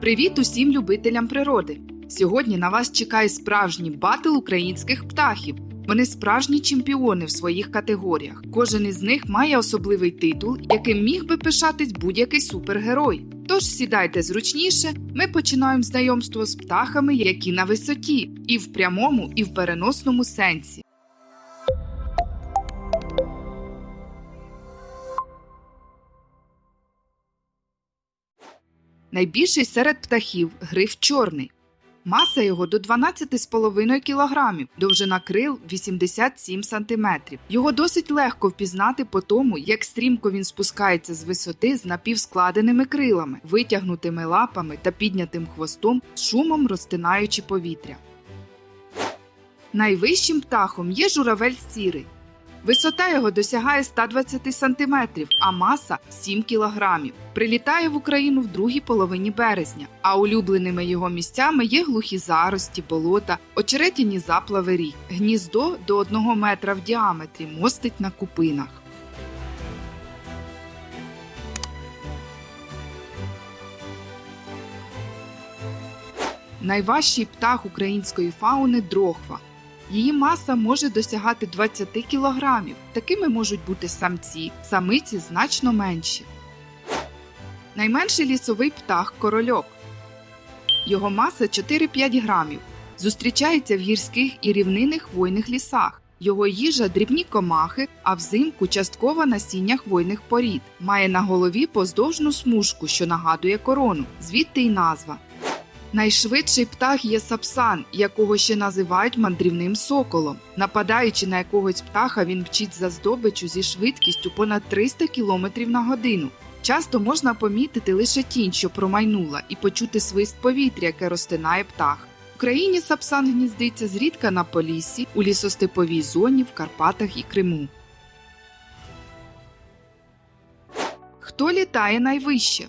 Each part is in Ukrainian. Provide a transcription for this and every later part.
Привіт усім любителям природи! Сьогодні на вас чекає справжній батл українських птахів. Вони справжні чемпіони в своїх категоріях. Кожен із них має особливий титул, яким міг би пишатись будь-який супергерой. Тож сідайте зручніше, ми починаємо знайомство з птахами, які на висоті, і в прямому, і в переносному сенсі. Найбільший серед птахів гриф чорний. Маса його до 12,5 кг, довжина крил 87 см. Його досить легко впізнати по тому, як стрімко він спускається з висоти з напівскладеними крилами, витягнутими лапами та піднятим хвостом, з шумом розтинаючи повітря. Найвищим птахом є журавель сірий. Висота його досягає 120 см, а маса 7 кг. Прилітає в Україну в другій половині березня, а улюбленими його місцями є глухі зарості, болота, очеретяні заплави рік. Гніздо до 1 метра в діаметрі мостить на купинах. Найважчий птах української фауни дрохва. Її маса може досягати 20 кг. Такими можуть бути самці, самиці значно менші. Найменший лісовий птах корольок. Його маса 4-5 грамів. Зустрічається в гірських і рівнинних хвойних лісах. Його їжа дрібні комахи, а взимку частково насіння хвойних порід. Має на голові поздовжну смужку, що нагадує корону, звідти й назва. Найшвидший птах є сапсан, якого ще називають мандрівним соколом. Нападаючи на якогось птаха, він вчить за здобичу зі швидкістю понад 300 км на годину. Часто можна помітити лише тінь, що промайнула, і почути свист повітря, яке розтинає птах. В Україні сапсан гніздиться зрідка на поліссі, у лісостеповій зоні, в Карпатах і Криму. Хто літає найвище?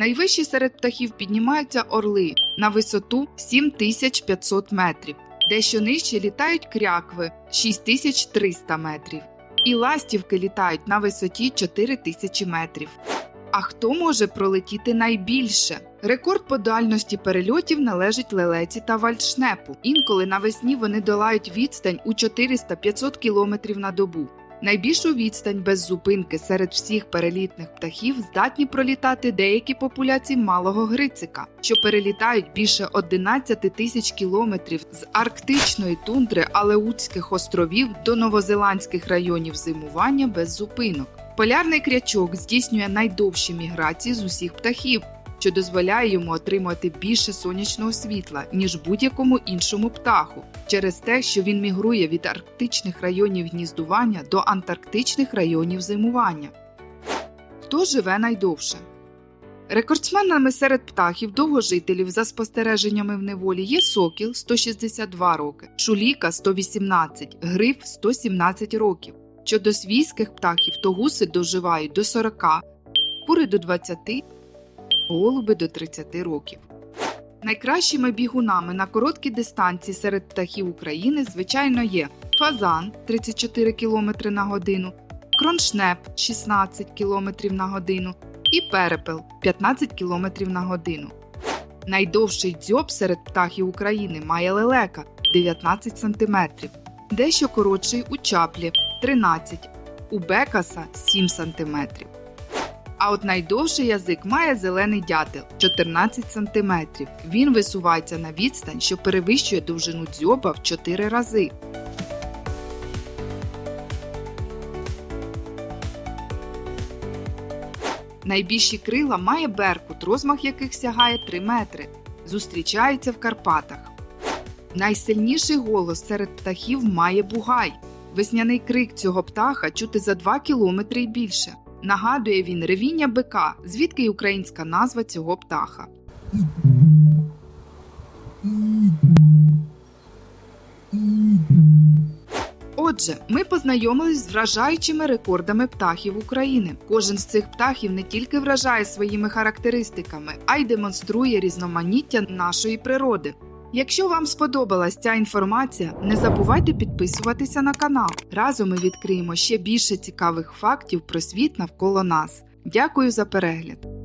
Найвищі серед птахів піднімаються орли на висоту 7500 метрів, дещо нижче літають крякви 6300 метрів, і ластівки літають на висоті 4000 метрів. А хто може пролетіти найбільше? Рекорд по дальності перельотів належить лелеці та вальдшнепу. Інколи навесні вони долають відстань у 400-500 км на добу. Найбільшу відстань без зупинки серед всіх перелітних птахів здатні пролітати деякі популяції малого грицика, що перелітають більше 11 тисяч кілометрів з арктичної тундри Алеутських островів до новозеландських районів зимування без зупинок. Полярний крячок здійснює найдовші міграції з усіх птахів, що дозволяє йому отримувати більше сонячного світла, ніж будь-якому іншому птаху, через те, що він мігрує від арктичних районів гніздування до антарктичних районів зимування. Хто живе найдовше? Рекордсменами серед птахів довгожителів за спостереженнями в неволі є сокіл 162 роки, шуліка 118, гриф 117 років. Щодо свійських птахів, то гуси доживають до 40, кури до 20, голуби до 30 років. Найкращими бігунами на короткій дистанції серед птахів України, звичайно, є фазан 34 км на годину, кроншнеп 16 км на годину і перепел 15 км на годину. Найдовший дзьоб серед птахів України має лелека 19 см, дещо коротший у чаплі 13 у бекаса 7 см. А от найдовший язик має зелений дятел 14 см. Він висувається на відстань, що перевищує довжину дзьоба в 4 рази. Найбільші крила має беркут, розмах яких сягає 3 метри. Зустрічається в Карпатах. Найсильніший голос серед птахів має бугай. Весняний крик цього птаха чути за 2 кілометри й більше. Нагадує він ревіння бика, звідки й українська назва цього птаха. Отже, ми познайомились з вражаючими рекордами птахів України. Кожен з цих птахів не тільки вражає своїми характеристиками, а й демонструє різноманіття нашої природи. Якщо вам сподобалась ця інформація, не забувайте підписуватися на канал. Разом ми відкриємо ще більше цікавих фактів про світ навколо нас. Дякую за перегляд!